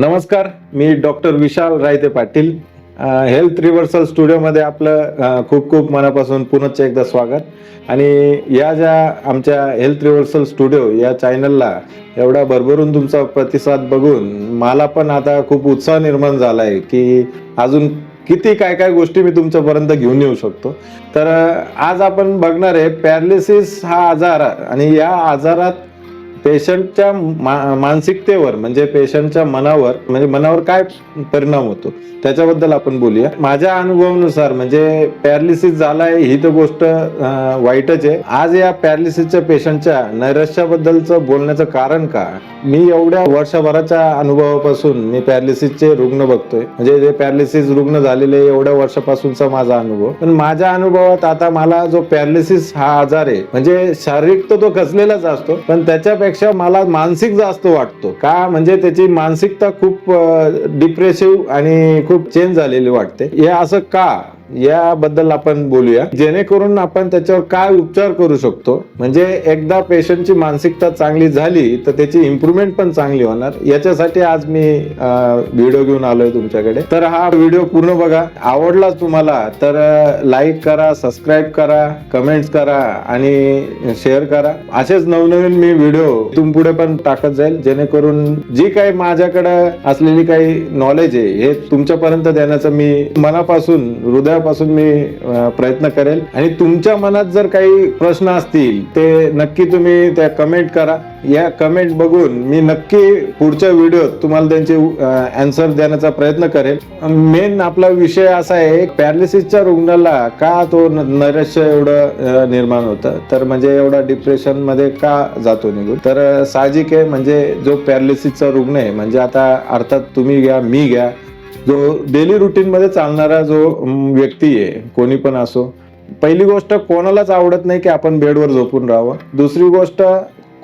नमस्कार मी डॉक्टर विशाल रायते Patil. Health reversal स्टुडिओमध्ये आपलं खूप खूप मनापासून पुनश्च एकदा स्वागत. आणि या ज्या आमच्या हेल्थ रिव्हर्सल स्टुडिओ या चॅनलला एवढा भरभरून तुमचा प्रतिसाद बघून मला पण आता खूप उत्साह निर्माण झाला आहे की अजून किती काय काय गोष्टी मी तुमच्यापर्यंत घेऊन येऊ शकतो. तर आज आपण बघणार आहे पॅरालिसिस हा आजार आणि या आजारात पेशंटच्या मा- मानसिकतेवर म्हणजे पेशंटच्या मनावर म्हणजे मनावर काय परिणाम होतो त्याच्याबद्दल आपण बोलूया. माझ्या अनुभवानुसार म्हणजे पॅरालिसिस झालाय ही तर गोष्ट वाईटच आहे. आज या पॅरालिसिसच्या पेशंटच्या नैराश्याबद्दलचं बोलण्याचं कारण का मी एवढ्या वर्षभराच्या अनुभवापासून मी पॅरालिसिसचे रुग्ण बघतोय. म्हणजे जे पॅरालिसिस रुग्ण झालेले एवढ्या वर्षापासूनचा माझा अनुभव. पण माझ्या अनुभवात आता मला जो पॅरालिसिस हा आजार आहे म्हणजे शारीरिक तर तो खचलेलाच असतो पण त्याच्यापेक्षा मला मानसिक जास्त वाटतो. का? म्हणजे त्याची मानसिकता खूप डिप्रेसिव्ह आणि खूप चेंज झालेली वाटते. हे असं का? याबद्दल आपण बोलूया. जेणेकरून आपण त्याच्यावर काय उपचार करू शकतो? म्हणजे एकदा पेशंटची मानसिकता चांगली झाली तर त्याची इम्प्रुव्हमेंट पण चांगली होणार. याच्यासाठी आज मी व्हिडिओ घेऊन आलोय तुमच्याकडे. तर हा व्हिडिओ पूर्ण बघा. आवडलाच तुम्हाला तर लाईक करा सबस्क्राईब करा कमेंट्स करा आणि शेअर करा. असेच नवनवीन मी व्हिडिओ तुम पुढे पण टाकत जाईल. जेणेकरून जी काही माझ्याकडे असलेली काही नॉलेज आहे हे तुमच्यापर्यंत देण्याचं मी मनापासून हृदय उद्यापासून मी प्रयत्न करेल. आणि तुमच्या मनात जर काही प्रश्न असतील ते नक्की तुम्ही त्या कमेंट करा. या कमेंट बघून मी नक्की पुढच्या व्हिडिओत तुम्हाला त्यांचे अँसर देण्याचा प्रयत्न करेल. मेन आपला विषय असा आहे पॅरालिसिसच्या रुग्णाला का तो नैराश्य एवढं निर्माण होतं? तर म्हणजे एवढा डिप्रेशनमध्ये का जातो निघून? तर साहजिक आहे म्हणजे जो पॅरालिसिसचा रुग्ण आहे म्हणजे आता अर्थात तुम्ही घ्या मी घ्या जो डेली रुटीनमध्ये चालणारा जो व्यक्ती आहे कोणी पण असो पहिली गोष्ट कोणालाच आवडत नाही की आपण बेडवर झोपून राहावं. दुसरी गोष्ट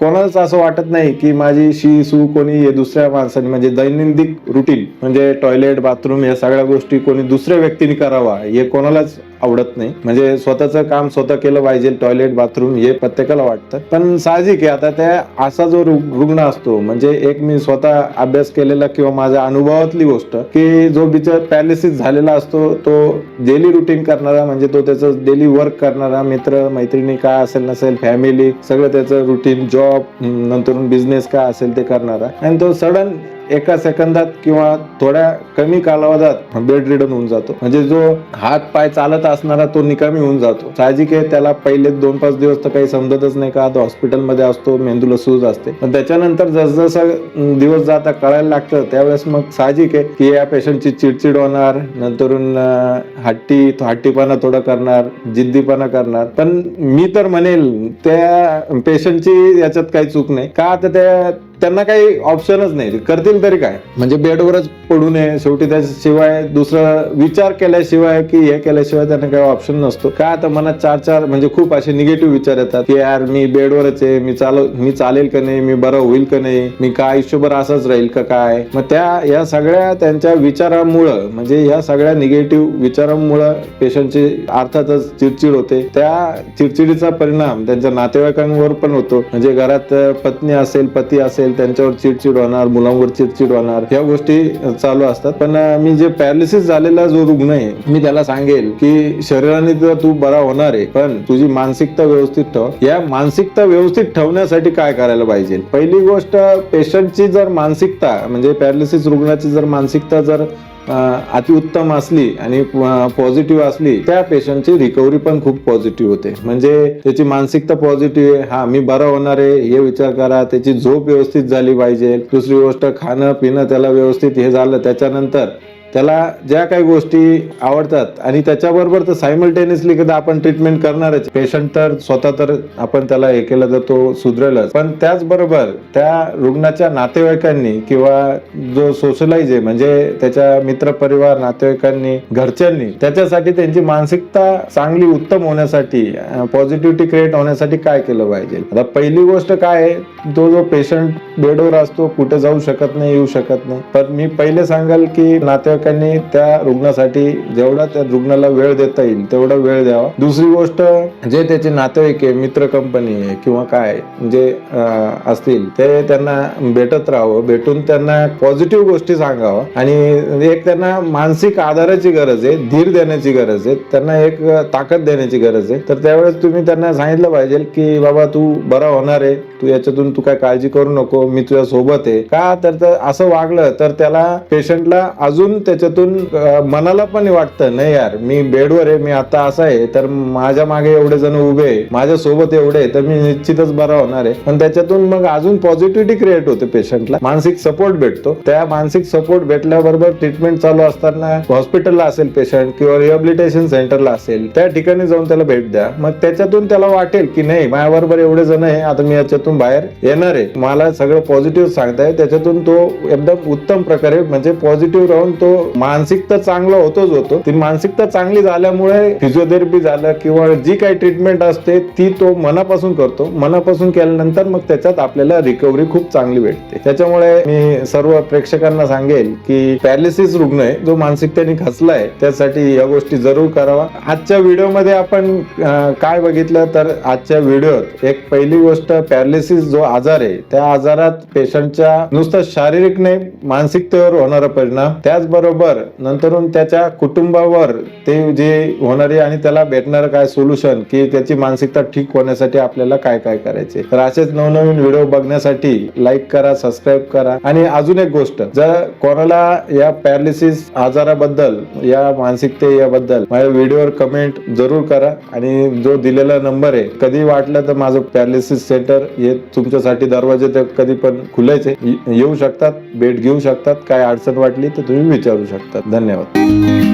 कोणालाच असं वाटत नाही की माझी शी सू कोणी हे दुसऱ्या माणसाने म्हणजे दैनंदिन रुटीन म्हणजे टॉयलेट बाथरूम या सगळ्या गोष्टी कोणी दुसऱ्या व्यक्तीने करावा हे कोणालाच आवडत नाही. म्हणजे स्वतःचं काम स्वतः केलं पाहिजे टॉयलेट बाथरूम हे प्रत्येकाला वाटतं. पण साहजिक आहे आता त्या असा जो रुग्ण असतो म्हणजे एक मी स्वतः अभ्यास केलेला किंवा माझ्या अनुभवातली गोष्ट की जो बिचार पॅरालिसिस झालेला असतो तो डेली रुटीन करणारा म्हणजे तो त्याचं डेली वर्क करणारा मित्र मैत्रिणी काय असेल नसेल फॅमिली सगळं त्याचं रुटीन जॉब नंतर बिझनेस काय असेल ते करणारा. आणि तो सडन एका सेकंदात किंवा थोड्या कमी कालावधात बेड रिडन होऊन जातो. म्हणजे जो हात पाय चालत असणारा तो निकामी होऊन जातो. साहजिक आहे त्याला पहिले दोन पाच दिवस तर काही समजतच नाही का तो हॉस्पिटलमध्ये असतो मेंदूला सूज असते. पण त्याच्यानंतर जसजसं दिवस जाता कळायला लागतं त्यावेळेस मग साहजिक आहे की या पेशंटची चिडचिड होणार नंतरून हट्टी हट्टीपणा थोडं करणार जिद्दीपणा करणार. पण मी तर म्हणेल त्या पेशंटची याच्यात काही चूक नाही. का तर त्या त्यांना काही ऑप्शनच नाही. करतील तरी काय? म्हणजे बेडवरच पडू नये. शेवटी त्याशिवाय दुसरा विचार केल्याशिवाय की हे केल्याशिवाय त्यांना काही ऑप्शन नसतो. काय आता मनात चार चार म्हणजे खूप असे निगेटिव्ह विचार येतात की यार मी बेडवरच आहे. मी चाल मी चालेल का नाही? मी बरं होईल का नाही? मी का आयुष्यभर असंच राहील का काय? मग त्या या सगळ्या त्यांच्या विचारामुळं म्हणजे या सगळ्या निगेटिव्ह विचारांमुळं पेशंटची अर्थातच चिडचिड होते. त्या चिडचिडीचा परिणाम त्यांच्या नातेवाईकांवर पण होतो. म्हणजे घरात पत्नी असेल पती असेल त्यांच्यावर चिडचिड होणार मुलांवर चिडचिड होणार या गोष्टी चालू असतात. पण मी जे पॅरालिसिस झालेला जो रुग्ण आहे मी त्याला सांगेल की शरीराने तर तू बरा होणार आहे पण तुझी मानसिकता व्यवस्थित ठेव. या मानसिकता व्यवस्थित ठेवण्यासाठी काय करायला पाहिजे? पहिली गोष्ट पेशंटची जर मानसिकता म्हणजे पॅरालिसिस रुग्णाची जर मानसिकता जर अतिउत्तम असली आणि पॉझिटिव्ह असली त्या पेशंटची रिकव्हरी पण खूप पॉझिटिव्ह होते. म्हणजे त्याची मानसिकता पॉझिटिव्ह आहे. हा मी बरा होणार आहे हे विचार करा. त्याची झोप व्यवस्थित झाली पाहिजे. दुसरी गोष्ट खाणं पिणं त्याला व्यवस्थित हे झालं. त्याच्यानंतर त्याला ज्या काही गोष्टी आवडतात आणि त्याच्याबरोबर तर सायमल्टेनियसली कदा आपण ट्रीटमेंट करणारच. पेशंट तर स्वतः तर आपण त्याला हे केलं तर तो सुधरेलच. पण त्याचबरोबर त्या रुग्णाच्या नातेवाईकांनी किंवा जो सोशलाइज आहे म्हणजे त्याच्या मित्र परिवार नातेवाईकांनी घरच्यांनी त्याच्यासाठी त्यांची मानसिकता चांगली उत्तम होण्यासाठी पॉझिटिव्हिटी क्रिएट होण्यासाठी काय केलं पाहिजे? आता पहिली गोष्ट काय आहे तो जो पेशंट बेडवर असतो कुठे जाऊ शकत नाही येऊ शकत नाही. पण मी पहिले सांगाल की नातेवाईक नातेवाईकांनी त्या रुग्णासाठी जेवढा त्या रुग्णाला वेळ देता येईल तेवढा वेळ द्यावा. दुसरी गोष्ट जे त्याचे नातेवाईक आहे मित्र कंपनी आहे किंवा काय जे असतील ते त्यांना भेटत राहावं. भेटून त्यांना पॉझिटिव्ह गोष्टी सांगावं. आणि एक त्यांना मानसिक आधाराची गरज आहे धीर देण्याची गरज आहे त्यांना एक ताकद देण्याची गरज आहे. तर त्यावेळेस तुम्ही त्यांना सांगितलं पाहिजे की बाबा तू बरा होणार आहे. तू याच्यातून तू काय काळजी करू नको मी तुझ्या सोबत आहे. का? तर असं वागलं तर त्याला पेशंटला अजून त्याच्यातून मनाला पण वाटतं नाही यार मी बेडवर आहे मी आता असा आहे तर माझ्या मागे एवढे जण उभे आहे माझ्या सोबत एवढे तर मी निश्चितच बरा होणार आहे. पण त्याच्यातून मग अजून पॉझिटिव्हिटी क्रिएट होते पेशंटला. मानसिक सपोर्ट भेटतो. त्या मानसिक सपोर्ट भेटल्याबरोबर ट्रीटमेंट चालू असताना हॉस्पिटलला असेल पेशंट किंवा रिहॅबिलिटेशन सेंटरला असेल त्या ठिकाणी जाऊन त्याला भेट द्या. मग त्याच्यातून त्याला वाटेल की नाही माझ्याबरोबर एवढे जण आहे आता मी याच्यातून बाहेर येणार. आहे मला सगळं पॉझिटिव्ह सांगताय. त्याच्यातून तो एकदम उत्तम प्रकारे म्हणजे पॉझिटिव्ह राहून तो मानसिकता चांगला होतोच होतो. ती मानसिकता चांगली झाल्यामुळे फिजिओथेरपी झालं किंवा जी काही ट्रीटमेंट असते ती तो मनापासून करतो. मनापासून केल्यानंतर मग त्याच्यात आपल्याला रिकव्हरी खूप चांगली भेटते. त्याच्यामुळे मी सर्व प्रेक्षकांना सांगेल की पॅरालिसिस रुग्ण आहे जो मानसिकतेने खचलाय त्यासाठी या गोष्टी जरूर करावा. आजच्या व्हिडिओमध्ये आपण काय बघितलं? तर आजच्या व्हिडिओत एक पहिली गोष्ट पॅरालिसिस जो आजार आहे त्या आजारात पेशंटच्या नुसतं शारीरिक नाही मानसिकतेवर होणारा परिणाम. त्याचबरोबर नंतरून त्याच्या कुटुंबावर ते जे होणारे आणि त्याला भेटणारं काय सोल्युशन की त्याची मानसिकता ठीक होण्यासाठी आपल्याला काय काय करायचे तर असेच नवनवीन व्हिडिओ बघण्यासाठी लाईक करा सबस्क्राईब करा. आणि अजून एक गोष्ट जर कोणाला या पॅरालिसिस आजाराबद्दल या मानसिकते याबद्दल माझ्या व्हिडिओवर कमेंट जरूर करा. आणि जो दिलेला नंबर आहे कधी वाटलं तर माझं पॅरालिसिस सेंटर हे तुमच्यासाठी दरवाजे तर कधी पण खुलायचे. येऊ शकतात भेट घेऊ शकतात काय अडचण वाटली तर तुम्ही विचारू शकता धन्यवाद.